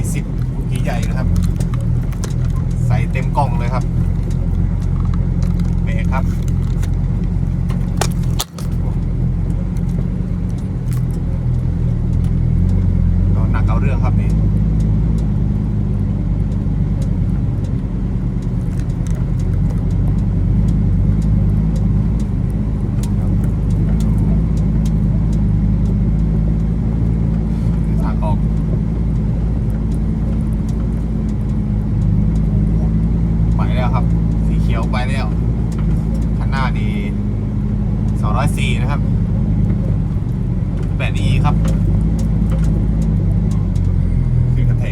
ร้อยสี่สิบกีใหญ่นะครับ ใส่เต็มกล่องเลยครับเบรกครับก็หนักเอาเรื่องครับนี่ ทางออก ไปแล้วครับ สีเขียว ไปแล้วข้างหน้านี่204 นะครับ 8E ครับขึ้นกระเท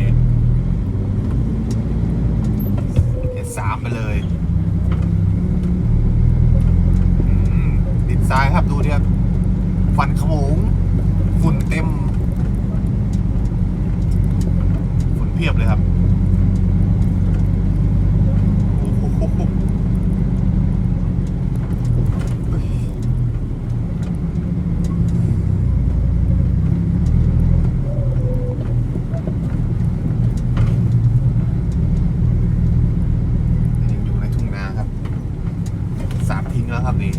เอสามไปเลยอืมดินทรายครับ ดูดิครับฟันขโมง ฝุ่นเต็ม ฝุ่นเพียบเลยครับ โอ้โหเฮ้ยยังอยู่ในทุ่งนาครับ สามทิ้งแล้วครับนี่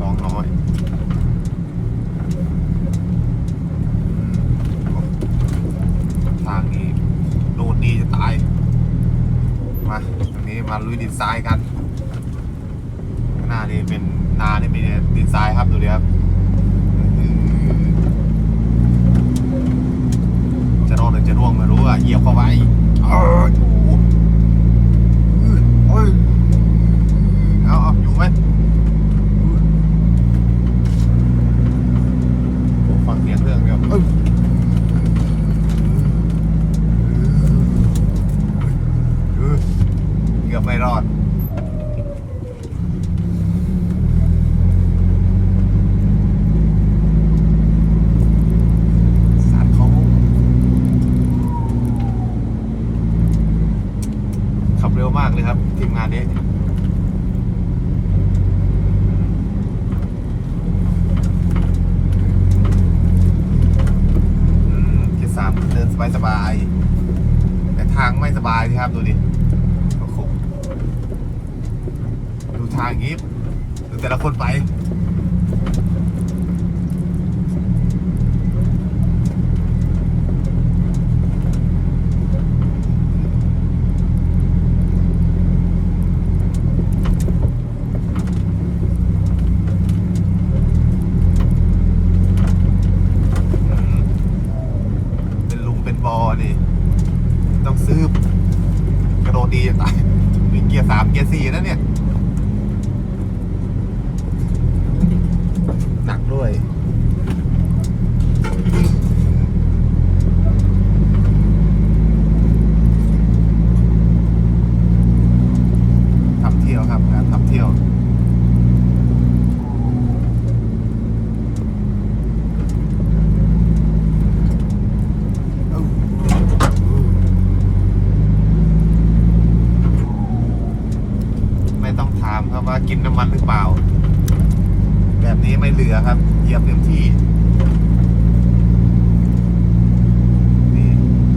น้องน้อยอืมทางนี้โดดดีจะตาย มาตรงนี้ มาลุยดินทรายกันข้างหน้านี่เป็นนานี่มีดินทรายครับดูดิครับจะรอดหรือจะร่วงไม่รู้อะเหยียบเข้าไปเอ้ยโอ้โหอื้อโอ้ยเอาเอาอยู่ไหมโอ้ฟังเสียงเครื่องเดียวเอ้ยเออเกือบไม่รอด สารเขาขับเร็วมากเลยครับ ทีมงานนี้อืมเกียร์สามเดิน สบายๆแต่ทางไม่สบายครับดูดิโอ้โหดูทางอย่างนี้ดูแต่ละคนไป อืมเป็นลุงเป็นบอนี่ ต้องซื้อกระโดดดีจะตายมีเกียร์สามเกียร์สี่นะเนี่ย หนักด้วย ทำเที่ยวครับงานทำเที่ยว ไม่ต้องถามครับ มันหรือเปล่า แบบนี้ไม่เหลือครับ เหยียบเต็มที่ นี่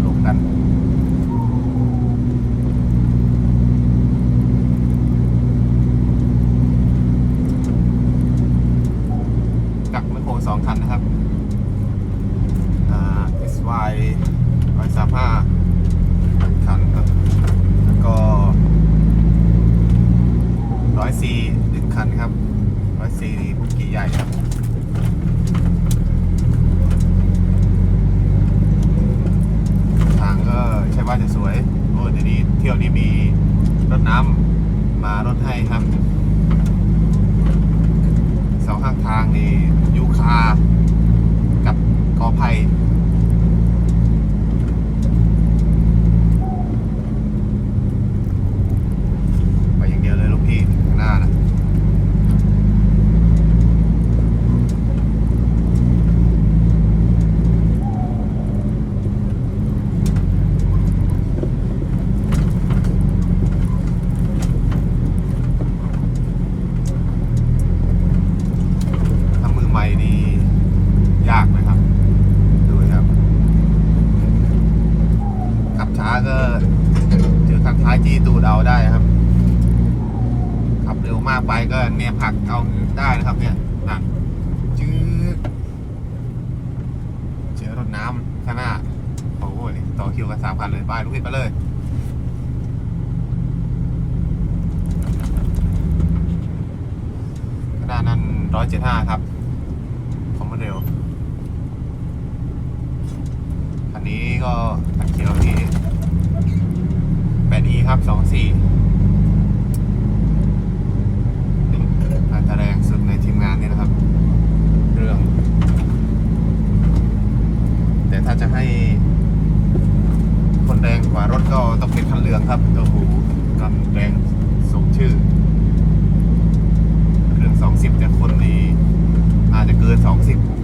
ลงกัน กับไมโครสองคันนะครับ อ่า SY ร้อยสามห้าคันครับ แล้วก็ ร้อยสี่หนึ่งคันครับร้อยสี่นี่บุกกี่ใหญ่ครับ ทางก็ใช่ว่าจะสวย โอ้เดี๋ยวนี้เที่ยวนี้มีรถน้ำมารถให้ครับเสางนี่ยูคา กับกอไผ่ไปอย่างเดียวเลยลูกพี่ข้างหน้านะถ้ามือใหม่นี่ยากนะครับ ดูนะครับาก็เจี้ตูดเอาได้ครับ ขับเร็วมากไปก็เนี่ยผักเอาได้นะครับ เนี่ยนั่นจืดเจอรถน้ำข้างหน้าโอ้โหนี่ต่อคิวกันสามคันเลยไปลูกพี่ไปเลยข้านนั้นร้อยเจ็ดห้าครับคอมโมเดลคันนี้ก็คันเขียวที่ 8E ครับ 24อาจจะแรงสุดในทีมงานนี่นะครับ เรื่อง แต่ถ้าจะให้คนแรงกว่ารถก็ต้องเป็นคันเหลืองครับตัวหูกำแรงสมชื่อเรื่อง 20 แต่คนนี้อาจจะเกิน 20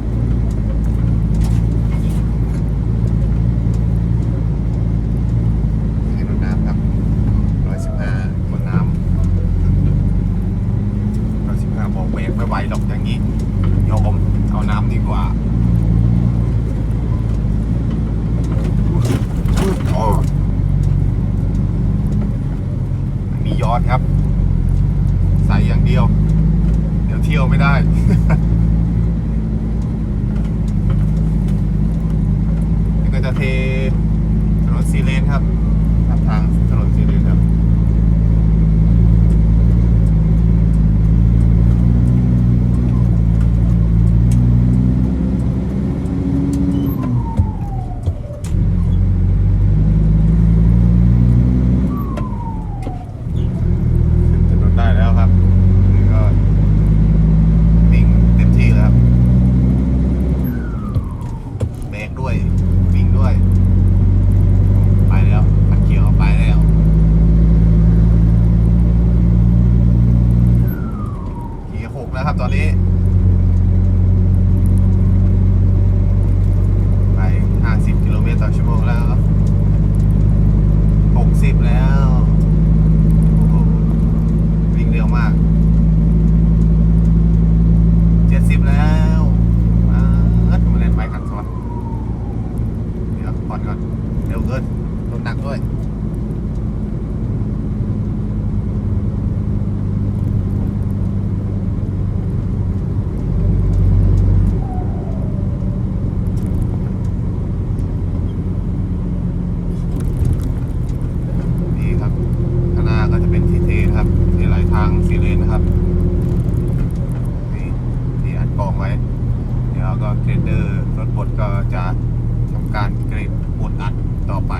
เดียว เดี๋ยวเที่ยวไม่ได้ ก็จะเทถนนซีเลนครับทางถนนซีเลนนได้แล้วครับนี่ก็วิ่งเต็มที่แล้วครับเบรกด้วย วิ่งด้วย ไปแล้วพันเขียวไปแล้วเกียร์หกแล้วครับตอนนี้ ไป 50 กิโลเมตรต่อชั่วโมงแล้ว 60 แล้ว โอ้โหวิ่งเร็วมาก เจ็ดสิบแล้วมาเอิ้นมาเล่นไปขันสวัสดเดี๋ยวผ่อนก่อน เร็วเกินรถหนักด้วย นี่ครับ ข้างหน้าก็จะเป็นทีเทนะครับเทไหลทางสีเลนนะครับ นี่ที่อัดกองไว้ เดี๋ยวก็เกรดเดอร์รถบดก็ จะทำการเกรดบดอัดต่อไป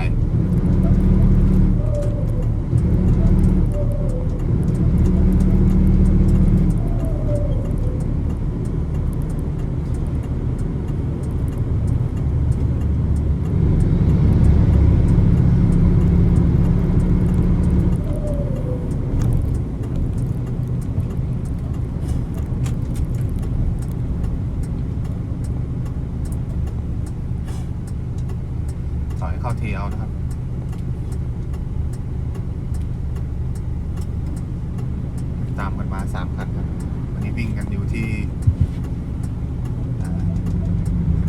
ถอยเข้าเทียวนะครับ ตามกันมาสามคันครับวันนี้วิ่งกันอยู่ที่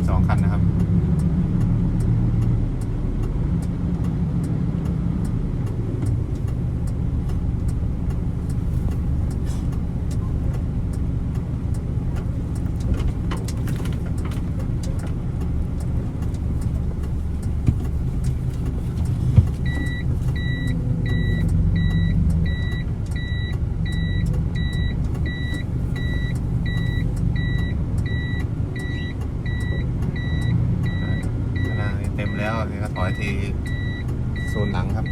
สองคันนะครับ ข้างหน้านี่เต็มแล้วนี่ก็ถ อยที่โซนหลังครับ